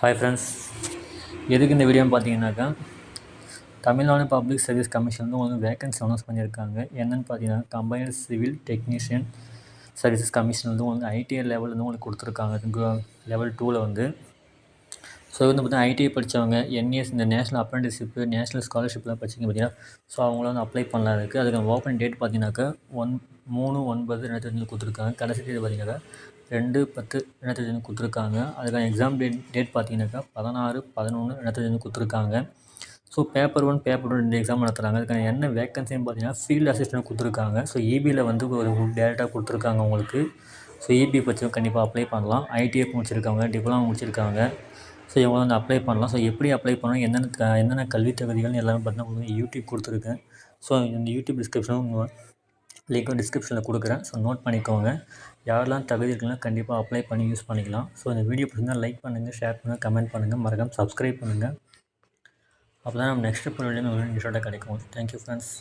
Hi friends எதுக்கு இந்த வீடியோன்னு பார்த்தீங்கன்னாக்கா தமிழ்நாடு பப்ளிக் சர்வீஸ் கமிஷன் வந்து உங்களுக்கு வேகன்சி அனௌன்ஸ் பண்ணியிருக்காங்க. என்னென்னு பார்த்தீங்கன்னா combined civil technician services commission வந்து உங்களுக்கு ஐடிஐ லெவல் வந்து உங்களுக்கு கொடுத்துருக்காங்க. லெவல் டூவில் வந்து ஸோ வந்து பார்த்தீங்கன்னா ஐடிஐ படித்தவங்க என்இஎஸ் இந்த நேஷனல் அப்ரெண்டிஷிப்பு நேஷனல் ஸ்காலர்ஷிப்லாம் படிச்சிங்க பார்த்தீங்கன்னா ஸோ அவங்களாம் வந்து அப்ளை பண்ணலாம் இருக்குது அதுக்கு ஓப்பன் டேட் பார்த்தீங்கன்னாக்கா ஒன் மூணு ஒன்பது ரெண்டாயிரத்தி அஞ்சு கொடுத்துருக்காங்க. கடைசி டேட் பார்த்தீங்கன்னாக்கா ரெண்டு பத்து ரெண்டாயிரத்தி அஞ்சு கொடுத்துருக்காங்க. அதுக்கான எக்ஸாம் டேட் டேட் பார்த்தீங்கன்னாக்கா பதினாறு பதினொன்று ரெண்டாயிரத்தி அஞ்சு கொடுத்துருக்காங்க. So paper one paper one ரெண்டு எக்ஸாம் நடத்துகிறாங்க அதுக்கான என்ன வேக்கன்சின்னு பார்த்தீங்கன்னா ஃபீல்டு அசிஸ்டன்ட் கொடுத்துருக்காங்க. ஸோ இபியில் வந்து ஒரு டேரெக்டாக கொடுத்துருக்காங்க உங்களுக்கு ஸோ இபி பற்றி கண்டிப்பாக அப்ளை பண்ணலாம். ஐடிஐ முடிச்சிருக்காங்க டிப்ளமா முடிச்சிருக்காங்க. ஸோ இவங்க வந்து அப்ளை பண்ணலாம். ஸோ எப்படி அப்ளை பண்ணணும்? என்னென்ன என்னென்ன கல்வி தகுதிகள்னு எல்லாமே பார்த்தீங்கன்னா உங்களுக்கு யூடியூப் கொடுத்துருக்கேன். ஸோ இந்த யூடியூப் டிஸ்கிரிப்ஷனும் லிங்க்கும் டிஸ்கிரிப்ஷனில் கொடுக்குறேன். ஸோ நோட் பண்ணிக்கோங்க. யாரெல்லாம் தகுதி இருக்குன்னா கண்டிப்பாக அப்ளை பண்ணி யூஸ் பண்ணிக்கலாம். ஸோ இந்த வீடியோ பிடிச்சிருந்தால் லைக் பண்ணுங்கள் ஷேர் பண்ணுங்கள் கமெண்ட் பண்ணுங்கள் மறக்காமல் சப்ஸ்கிரைப் பண்ணுங்கள் அப்போ தான் நம்ம நெக்ஸ்ட் வீடியோ உங்களுக்கு கிடைக்கும். Thank you friends